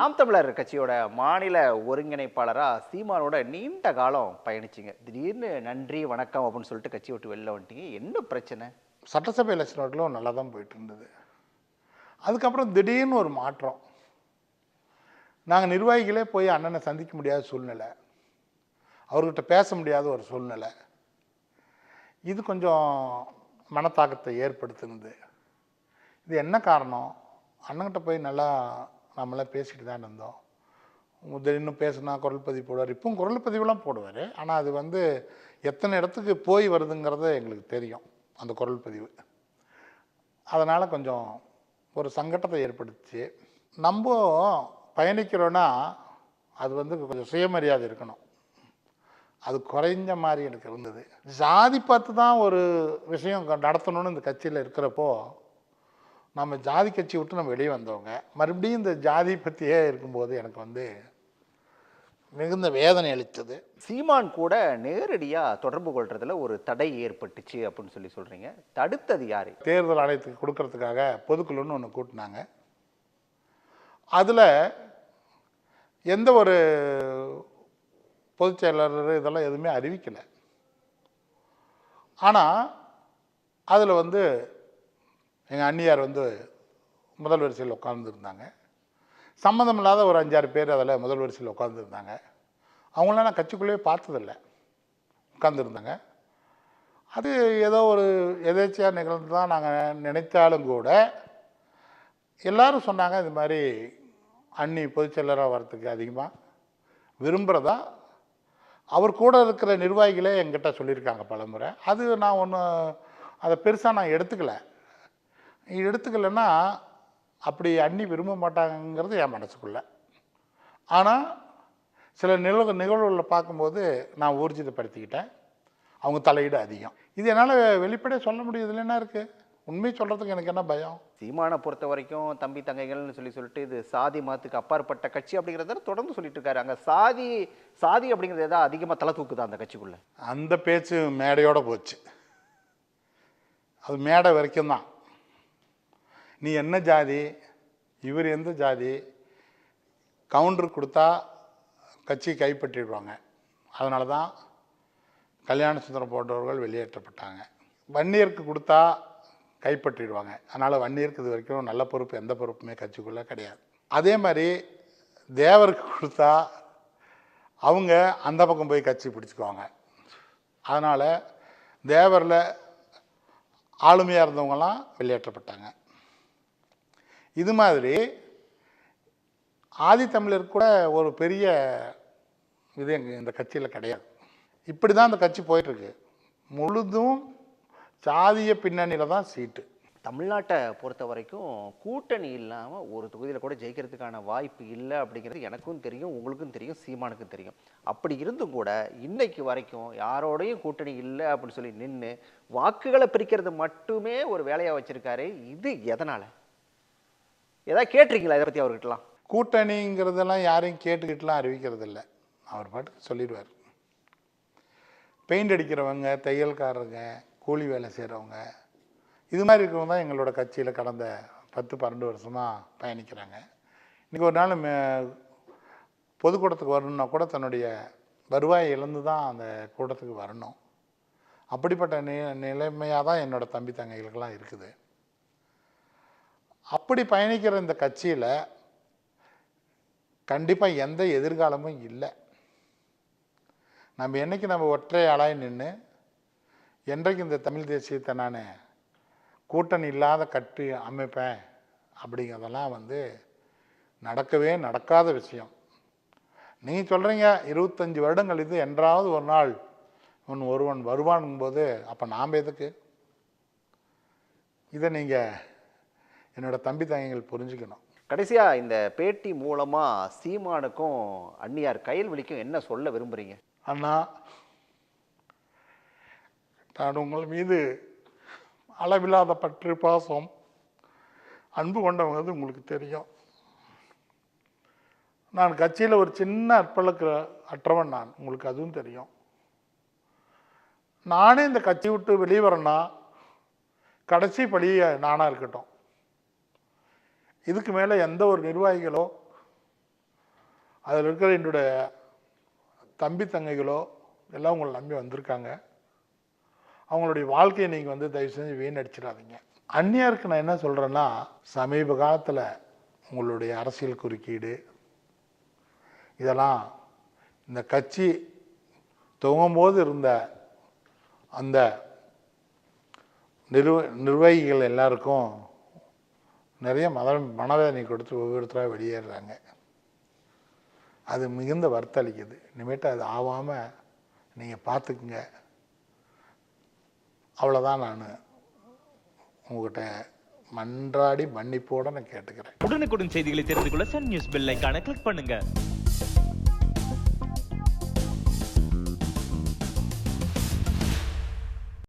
நாம் தமிழர் கட்சியோட மாநில ஒருங்கிணைப்பாளராக சீமானோட நீண்ட காலம் பயணிச்சிங்க. திடீர்னு நன்றி வணக்கம் அப்படின்னு சொல்லிட்டு கட்சி விட்டு வெளில வந்துட்டீங்க. என்ன பிரச்சனை? சட்டசபை எலெக்ஷன் நல்லா தான் போயிட்டு இருந்தது அதுக்கப்புறம் திடீர்னு ஒரு மாற்றம். நாங்கள் நிர்வாகிகளே போய் அண்ணனை சந்திக்க முடியாத சூழ்நிலை. அவர்கிட்ட பேச முடியாத ஒரு சூழ்நிலை. இது கொஞ்சம் மனத்தாக்கத்தை ஏற்படுத்துனது. இது என்ன காரணம்? அண்ணன்கிட்ட போய் நல்லா நம்மளாம் பேசிட்டு தான் இருந்தோம். திடீர்னு பேசுனா குரல் பதிவு போடுவார். இப்பவும் குரல் பதிவுலாம் போடுவார். ஆனால் அது வந்து எத்தனை இடத்துக்கு போய் வருதுங்கிறத எங்களுக்கு தெரியும் அந்த குரல் பதிவு. அதனால் கொஞ்சம் ஒரு சங்கடத்தை ஏற்படுத்தி நம்ம பயணிக்கிறோன்னா அது வந்து கொஞ்சம் சுயமரியாதை இருக்கணும். அது குறைஞ்ச மாதிரி எனக்கு இருந்தது. ஜாதி பார்த்து தான் ஒரு விஷயம் க- நடத்தணும்னு இந்த கட்சியில் இருக்கிறப்போ நம்ம ஜாதி கட்சி விட்டு நம்ம வெளியே வந்தவங்க மறுபடியும் இந்த ஜாதி பற்றியே இருக்கும்போது எனக்கு வந்து மிகுந்த வேதனை அளித்தது. சீமான் கூட நேரடியாக தொடர்பு கொள்றதுல ஒரு தடை ஏற்பட்டுச்சு அப்படின்னு சொல்லி சொல்றீங்க. தடுத்தது யாரு? தேர்தல் ஆணையத்துக்கு கொடுக்கறதுக்காக பொதுக்குழுன்னு ஒன்று கூட்டினாங்க. அதில் எந்த ஒரு பொதுச் செயலாளர் இதெல்லாம் எதுவுமே அறிவிக்கலை. ஆனால் அதில் வந்து எங்கள் அண்ணியார் வந்து முதல் வரிசையில் உட்காந்துருந்தாங்க சம்மந்தம் இல்லாத ஒரு அஞ்சாறு பேர் அதில் முதல் வரிசையில் உட்காந்துருந்தாங்க அவங்களாம் நான் கட்சிக்குள்ளேயே பார்த்ததில்ல. உட்காந்துருந்தாங்க அது ஏதோ ஒரு எதேச்சியாக நிகழ்ந்து தான் நாங்கள் நினைத்தாலும் கூட எல்லாரும் சொன்னாங்க இது மாதிரி அண்ணி பொதுச்செயலராக வரத்துக்கு அதிகமாக விரும்புகிறதா அவர் கூட இருக்கிற நிர்வாகிகளே என்கிட்ட சொல்லியிருக்காங்க பலமுறை. அது நான் ஒன்று அதை பெருசாக நான் எடுத்துக்கலை. எடுத்துக்கலைன்னா அப்படி அண்ணி விரும்ப மாட்டாங்கங்கிறது என் மனசுக்குள்ள. ஆனால் சில நிகழ்வு நிகழ்வுகளை பார்க்கும்போது நான் ஊர்ஜிதப்படுத்திக்கிட்டேன். அவங்க தலையீடு அதிகம். இது என்னால் வெளிப்படையாக சொல்ல முடியுதுல என்ன இருக்குது உண்மை சொல்கிறதுக்கு எனக்கு என்ன பயம்? சீமானை பொறுத்த வரைக்கும் தம்பி தங்கைகள்னு சொல்லி சொல்லிட்டு இது சாதி மதத்துக்கு அப்பாற்பட்ட கட்சி அப்படிங்கிறத தொடர்ந்து சொல்லிட்டு இருக்காரு. அங்க சாதி சாதி அப்படிங்கிறது ஏதாவது அதிகமா தலை தூக்குதா அந்த கட்சிக்குள்ள? அந்த பேச்சு மேடையோட போச்சு. அது மேடை வரைக்கும் தான். நீ என்ன ஜாதி? இவர் எந்த ஜாதி? கவுண்டர் கொடுத்தா கட்சி கைப்பற்றிடுவாங்க. அதனால தான் கல்யாண சுந்தரம் போன்றவர்கள் வெளியேற்றப்பட்டாங்க. வன்னியருக்கு கொடுத்தா கைப்பற்றிடுவாங்க. அதனால் வன்னியருக்கு இது வரைக்கும் நல்ல பொறுப்பு எந்த பொறுப்புமே கட்சிக்குள்ளே கிடையாது. அதே மாதிரி தேவருக்கு கொடுத்தா அவங்க அந்த பக்கம் போய் கட்சி பிடிச்சிக்குவாங்க. அதனால் தேவரில் ஆளுமையாக இருந்தவங்கலாம் வெளியேற்றப்பட்டாங்க. இது மாதிரி ஆதித்தமிழர் கூட ஒரு பெரிய இது எங்கள் இந்த கட்சியில் கிடையாது. இப்படி தான் அந்த கட்சி போயிட்டுருக்கு. முழுதும் சாதிய பின்னணியில் தான் சீட்டு. தமிழ்நாட்டை பொறுத்த வரைக்கும் கூட்டணி இல்லாமல் ஒரு தொகுதியில் கூட ஜெயிக்கிறதுக்கான வாய்ப்பு இல்லை அப்படிங்கிறது எனக்கும் தெரியும் உங்களுக்கும் தெரியும் சீமானுக்கும் தெரியும். அப்படி இருந்தும் கூட இன்னைக்கு வரைக்கும் யாரோடையும் கூட்டணி இல்லை அப்படின்னு சொல்லி நின்று வாக்குகளை பிரிக்கிறது மட்டுமே ஒரு வேலையாக வச்சுருக்காரு. இது எதனால்? ஏதாவது கேட்டிருக்கீங்களா இதை பற்றி அவர்கிட்டலாம்? கூட்டணிங்கிறதெல்லாம் யாரையும் கேட்டுக்கிட்டுலாம் அறிவிக்கிறது இல்லை அவர் பாட்டுக்கு சொல்லிடுவார். பெயிண்ட் அடிக்கிறவங்க தையல்காரங்க கூலி வேலை செய்கிறவங்க இது மாதிரி இருக்கிறவங்க தான் எங்களோட கட்சியில் கடந்த பத்து பன்னெண்டு வருஷமாக பயணிக்கிறாங்க. இன்றைக்கி ஒரு நாள் மே பொதுக்கூட்டத்துக்கு வரணுன்னா கூட தன்னுடைய வருவாயை இழந்து தான் அந்த கூட்டத்துக்கு வரணும். அப்படிப்பட்ட நி நிலைமையாக தான் என்னோட தம்பி தங்கைகளுக்கெல்லாம் இருக்குது. அப்படி பயணிக்கிற இந்த கட்சியில் கண்டிப்பாக எந்த எதிர்காலமும் இல்லை. நம்ம என்னைக்கு நம்ம ஒற்றை ஆளாய் நின்று என்றைக்கு இந்த தமிழ் தேசியத்தை நான் கூட்டணி இல்லாத கட்டி அமைப்பேன் அப்படிங்கிறதெல்லாம் வந்து நடக்கவே நடக்காத விஷயம். நீங்கள் சொல்கிறீங்க இருபத்தஞ்சி வருடங்கள் இது என்றாவது ஒரு நாள் உன் ஒருவன் வருவானுங்கும்போது அப்போ நாம் எதுக்கு? இதை நீங்கள் என்னோட தம்பி தங்கைகள் புரிஞ்சுக்கணும். கடைசியா இந்த பேட்டி மூலமா சீமானுக்கும் அந்நியார் கயல்வெளிக்கும் என்ன சொல்ல விரும்புறீங்க? அண்ணா நான் உங்கள் மீது அளவில்லாத பற்று பாசம் அன்பு கொண்டவங்க உங்களுக்கு தெரியும். நான் கட்சியில் ஒரு சின்ன அற்பளுக்கு அற்றவன் நான் உங்களுக்கு அதுவும் தெரியும். நானே இந்த கட்சி விட்டு வெளியே வரேன்னா கடைசி படியே நானாக இருக்கட்டும். இதுக்கு மேலே எந்த ஒரு நிர்வாகிகளோ அதில் இருக்கிற என்னுடைய தம்பி தங்கைகளோ எல்லாம் உங்களை நம்பி வந்திருக்காங்க. அவங்களுடைய வாழ்க்கையை நீங்கள் வந்து தயவு செஞ்சு வீணடிச்சிடாதீங்க. அந்நியாருக்கு நான் என்ன சொல்கிறேன்னா சமீப காலத்தில் உங்களுடைய அரசியல் குறுக்கீடு இதெல்லாம் இந்த கட்சி துவங்கும்போது இருந்த அந்த நிர்வ நிர்வாகிகள் எல்லாருக்கும் நிறைய மத மனவேதனை கொடுத்து ஒவ்வொருத்தராக வெளியேறுறாங்க. அது மிகுந்த வர்த்தளிக்குது. இனிமேட்டு அது ஆகாமல் நீங்கள் பார்த்துக்குங்க அவ்வளோதான் நான் உங்ககிட்ட மன்றாடி மன்னிப்போட நான் கேட்டுக்கிறேன். உடனுக்குடன் செய்திகளை தெரிந்து கொள்ள சன் நியூஸ் பெல் ஐக்கான கிளிக் பண்ணுங்கள்